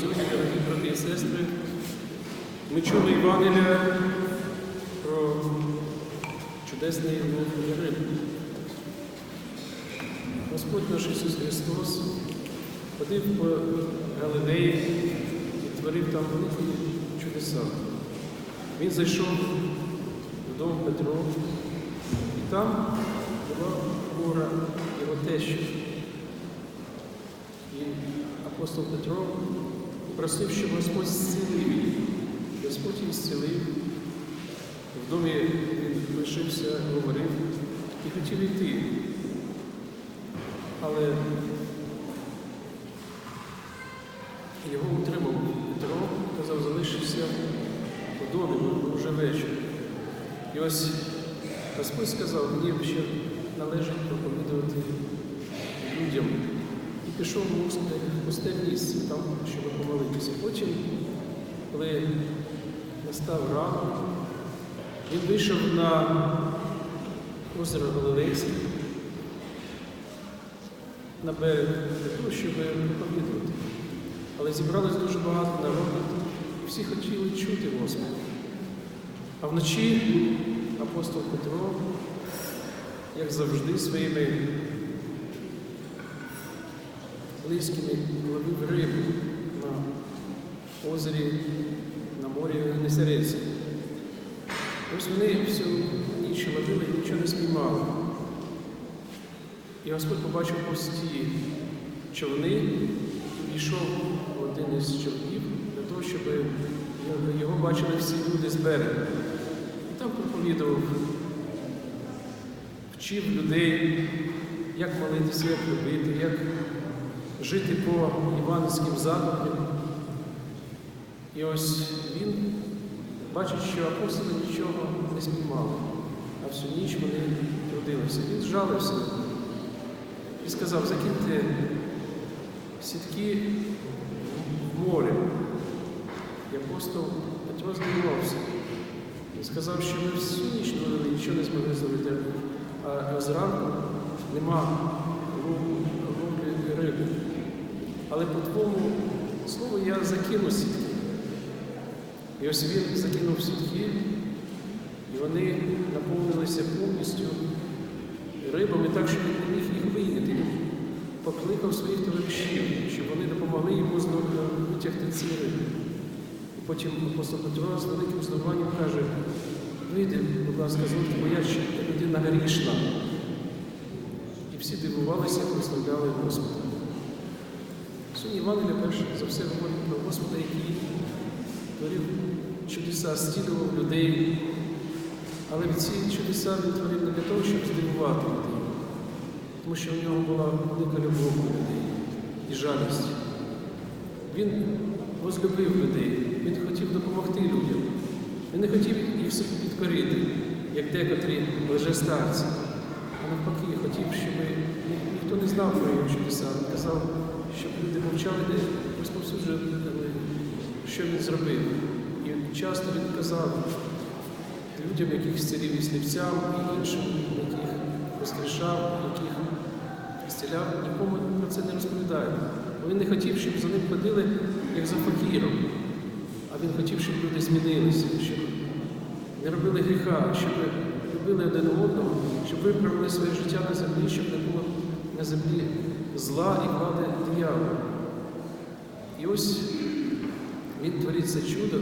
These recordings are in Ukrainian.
сьогодні, дорогі брати і сестри, ми чули Євангелія про чудесний лов риб. Господь наш Ісус Христос ходив по Галилеї і творив там великі чудеса. Він зайшов в дом Петро, і там була хвора його теща. І апостол Петро просив, щоб Господь зцілив її. Господь її зцілив. В домі він лишився, говорив і хотів йти. Але його утримав Петро, казав, залишився в домі, вже вечір. І ось Господь сказав, мені ще належить проповідувати людям. Пішов в пусте, місце, там, щоб помолитися. Потім, коли настав ранок, він вийшов на озеро Галилейське, на берег для того, щоб проповідувати. Але зібралось дуже багато народу, і всі хотіли чути Господа. А вночі апостол Петро, як завжди, своїми близькими ловив рибу на озері, на морі Генесареці. Ось вони всю ніч ловили і нічого не спіймали. І Господь побачив пусті човни, пішов один із човнів для того, щоб його бачили всі люди з берега. І там проповідував, вчив людей, як молитися, як любити, як жити по іванським заходам. І ось він бачить, що апостоли нічого не спіймали, а всю ніч вони трудилися. Він зжалився і сказав, закиньте сітки в море. І апостол Петро здивувався. Він сказав, що ми всю ніч ловили, нічого не змогли зловити, а зранку нема ловлі риби. Але по твоєму слову я закину сітки. І ось він закинув сітки, і вони наповнилися повністю рибами так, що він міг їх вийняти. Покликав своїх товаришів, щоб вони допомогли йому знову витягти ці риби. І потім апостол Петро з великим здивуванням каже, вийди, будь ласка, звідки, бо я ще людина грішна. І всі дивувалися, прославляли Господа. Сьогодні Івангелія перше за все говорить про Господа, який творив чудеса, зцілював людей. Але ці чудеса він творив не для того, щоб здивувати людей, тому що в нього була велика любов до людей і жалість. Він возлюбив людей, він хотів допомогти людям. Він не хотів їх собі підкорити, як декотрі лжестарці. А навпаки, хотів, щоб ніхто не знав про його чудеса. Він казав, щоб люди мовчали, де розповсюджували, що він зробив. І часто він казав людям, яких зцілів і слівцям, і іншим, яких воскрешав, яких зціляв, нікому про це не розповідає. Бо він не хотів, щоб за ним ходили, як за факіром. А він хотів, щоб люди змінилися, щоб не робили гріха, щоб любили один одного, щоб виправили своє життя на землі, щоб не було на землі зла і влади диявола. І ось він творить це чудо,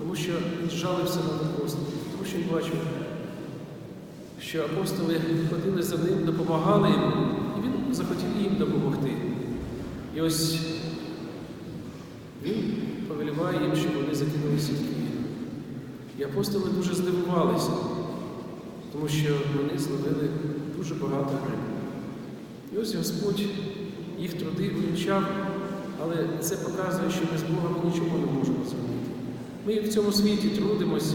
тому що він жалився над апостолом, тому що він бачив, що апостоли ходили за ним, допомагали йому, і він захотів їм допомогти. І ось він повеліває їм, щоб вони закинули сітки. І апостоли дуже здивувалися, тому що вони зловили дуже багато риб. І ось Господь їх труди вивчав, але це показує, що без Бога ми нічого не можемо зробити. Ми в цьому світі трудимося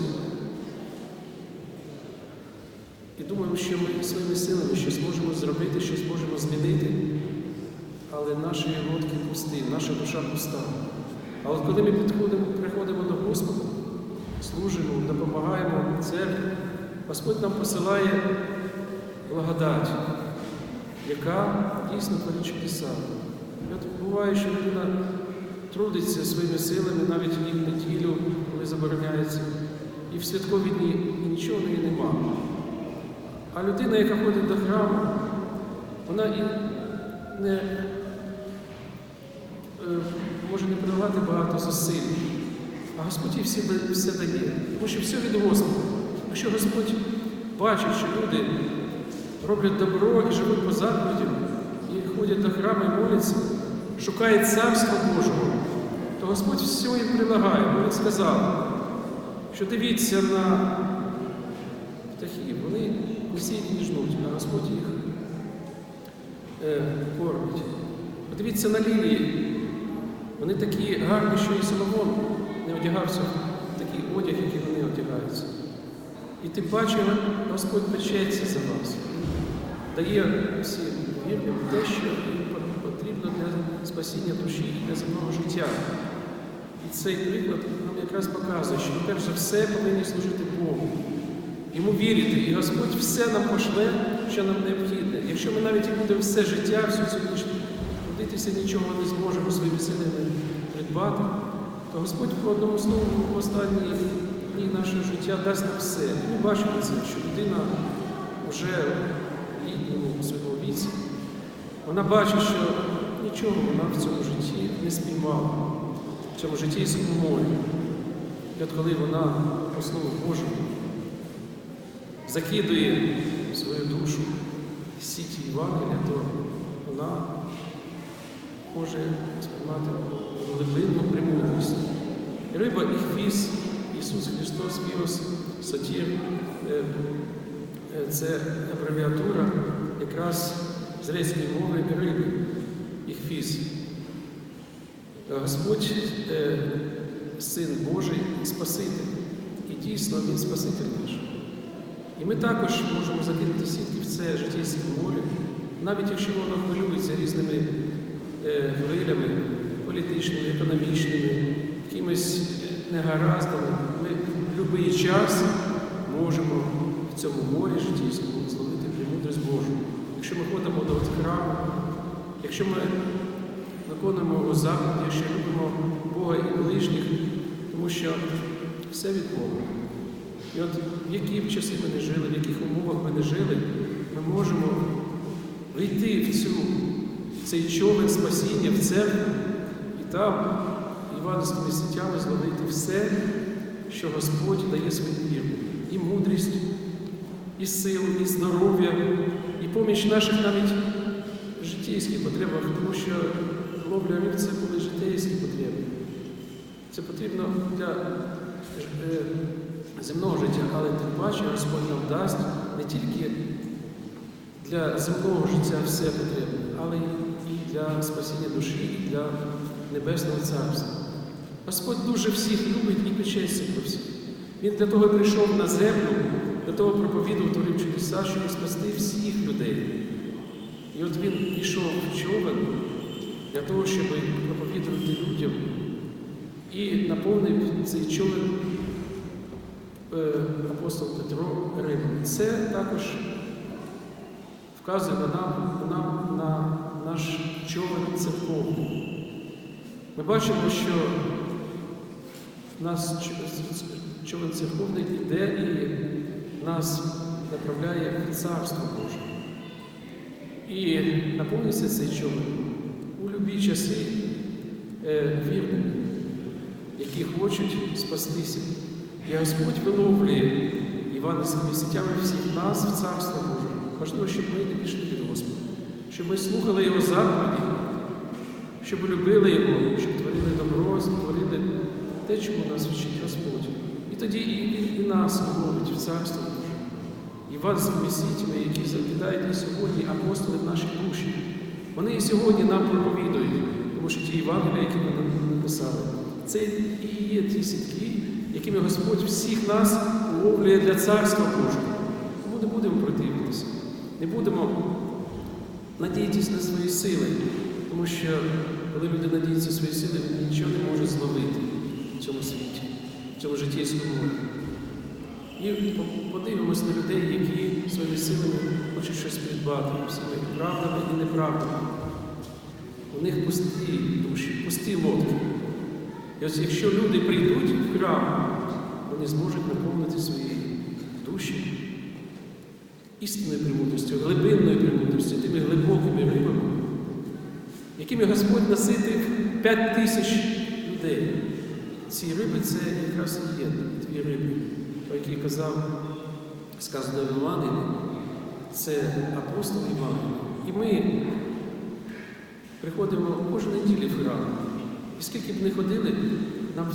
і думаємо, що ми своїми силами щось можемо зробити, щось можемо змінити, але наші лодки пусті, наша душа пуста. А от коли ми підходимо, приходимо до Господа, служимо, допомагаємо церкві, Господь нам посилає благодать, яка дійсно творить чудеса. От буває, що людина трудиться своїми силами навіть в неділю, коли забороняється, і в святкові дні, нічого в неї нема. А людина, яка ходить до храму, вона і не е, може не придавати багато зусиль. А Господь все, все дає, тому що все від Господа. Якщо Господь бачить, що люди роблять добро і живуть по заповідям, і ходять до храму і моляться, шукають Царства Божого, то Господь все їм прилагає. Бо Він сказав, що дивіться на птахів, вони не сіють і не жнуть, а Господь їх е, кормить. Подивіться на лілії. Вони такі гарні, що і Соломон не одягався в такий одяг, який вони одягаються. І тим паче Господь печеться за вас, дає всім вірним те, що їм потрібно для спасіння душі і для земного життя. І цей приклад нам якраз показує, що перш за все повинні служити Богу. Йому вірити, і Господь все нам пошле, що нам необхідне. Якщо ми навіть будемо все життя, всю цю ніч трудитися, нічого не зможемо своїми силами придбати, то Господь по одному слову в останні дні нашого життя дасть нам все. Ми бачимо це, що людина вже літньому своєму віці, вона бачить, що нічого вона в цьому житті не спіймала, в цьому житті і морі. І от коли вона по Слову Божому закидує свою душу сіті Євангелія, то вона може сприймати глибинну премудрість. Риба і хвіст, Ісус Христос, Вірус, Сатір е, це абревіатура якраз з грецької мови риби і хвіст. Господь е, Син Божий Спаситель. І дійсно Він Спаситель наш. І ми також можемо закинути сітки в це життєйське море, навіть якщо воно хвилюється різними е, хвилями політичними, економічними, якимись негараздами, ми в будь-який час можемо в цьому морі життєйському зловити премудрість Божу. Якщо ми ходимо до храму, якщо ми виконуємо заповіді, якщо любимо Бога і ближніх, тому що все від Бога. І от в які б часи ми не жили, в яких умовах ми не жили, ми можемо вийти в цю, цей човен спасіння в церкву і там іванськими сітями зловити все, що Господь дає своїм вірам. І мудрість, і силу, і здоров'я, і поміч наших навіть життєйських потребах, тому що ловля риб це були життєйські потреби. Це потрібно для е, земного життя, але тим паче Господь нам дасть не тільки для земного життя все потрібне, але і для спасіння душі, і для Небесного Царства. Господь дуже всіх любить і печеться про всіх. Він для того прийшов на землю, для того проповідував, творив чудеса, щоб спасти всіх людей. І от він пішов в човен для того, щоб проповідувати людям і наповнив цей човен е, апостол Петро Рибом. Це також вказує нам, нам на наш човен церковний. Ми бачимо, що в нас човен церковний йде і нас направляє в Царство Боже. І наповниться цей човен у любі часи е, які хочуть спастися. І Господь виловлює іванівськими сітями всіх нас в Царство Боже. Важливо, щоб ми не пішли від Господа, щоб ми слухали Його заповіді, щоб любили Його, щоб творили добро, творили те, чому нас вчить Господь. І тоді і Він і нас виловить в Царство Боже. Іванськими сітями, які закидають і сьогодні апостоли в наші душі. Вони і сьогодні нам проповідують, тому що ті Євангелія, які ми написали, це і є ті сітки, якими Господь всіх нас уловлює для Царства Божого. Тому не будемо противитися, не будемо надіятися на свої сили, тому що коли люди надіються на свої сили, вони нічого не можуть зловити в цьому світі, в цьому життєйському морі. І подивимось на людей, які своїми силами хочуть щось придбати, всіми правдами і неправдами. У них пусті душі, пусті лодки. І ось якщо люди прийдуть в храм, вони зможуть наповнити свої душі істинною премудростю, глибинною премудростю, тими глибокими рибами, якими Господь наситив п'ять тисяч людей. Ці риби це якраз і є дві риби, які казав сказано в Івангелії, це апостол Іван. І ми приходимо кожну неділю в храм. І скільки б не ходили, нам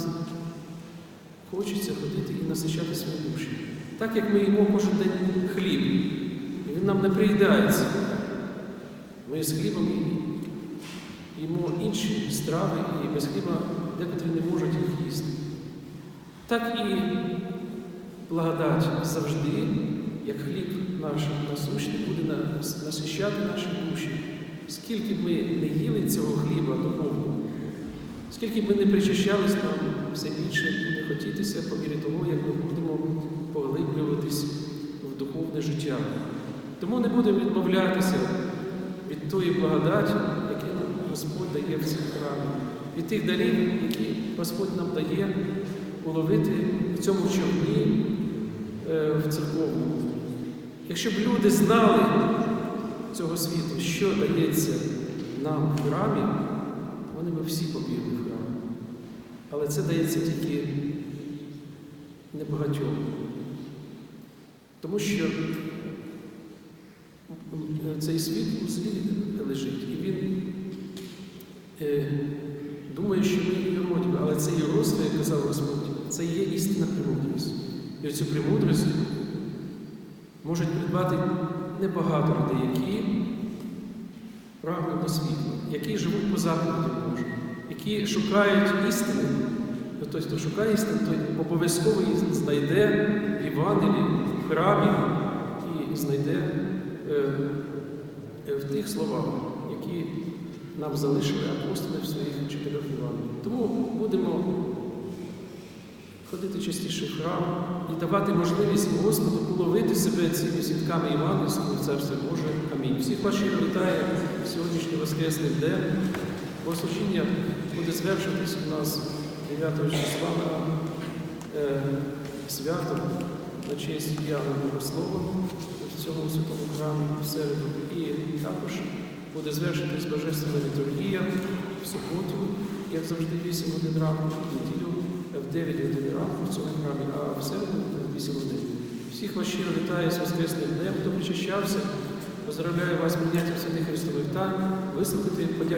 хочеться ходити і насичати свої душі. Так як ми їмо кожен день хліб, і він нам не приїдається. Ми з хлібом їмо інші страви, і без хліба декотрі не можуть їх їсти. Так і благодать завжди, як хліб наш насущний, буде нас- насищати наші душі. Скільки б ми не їли цього хліба духовного, скільки б ми не причащались, нам все більше буде хотітися по мірі того, як ми будемо поглиблюватись в духовне життя. Тому не будемо відмовлятися від тої благодаті, яку Господь дає в цих храмі, від тих дарів, які Господь нам дає уловити в цьому човні е, в церковному. Якщо б люди знали цього світу, що дається нам в храмі, вони б всі побігли в храм. Але це дається тільки небагатьом. Тому що цей світ у злі лежить, і він е, думає, що ми єродіви, але це єродство, як казав Господь, це є істинна премудрість. І цю премудрість можуть придбати небагато людей, які прагнуть до світла, які живуть по заповіді Божій, які шукають істини. Ну, Тобто, хто шукає істину, той обов'язково її знайде в Євангелії, в храмі і знайде е, е, в тих словах, які нам залишили апостоли в своїх чотирьох Євангеліях. Тому будемо ходити частіше в храм і давати можливість Господу уловити себе цими сітками Євангельського в Царстві Боже. Амінь. Всіх вас щиро вітаю в сьогоднішній Воскресний день. Богослужіння буде звершитись у нас 9 числа на е, свято на честь Яна Богослова в цьому святому храмі в середу. І також буде звершитись Божественна літургія в суботу, як завжди, 8 годин ранку, 9 годин ранку в цьому храмі, а в середу 8 годин. Всіх вас щиро вітаю з Воскресним днем, хто причащався. Поздравляю вас прийняттям святих Христових тайн, вислухати подяку.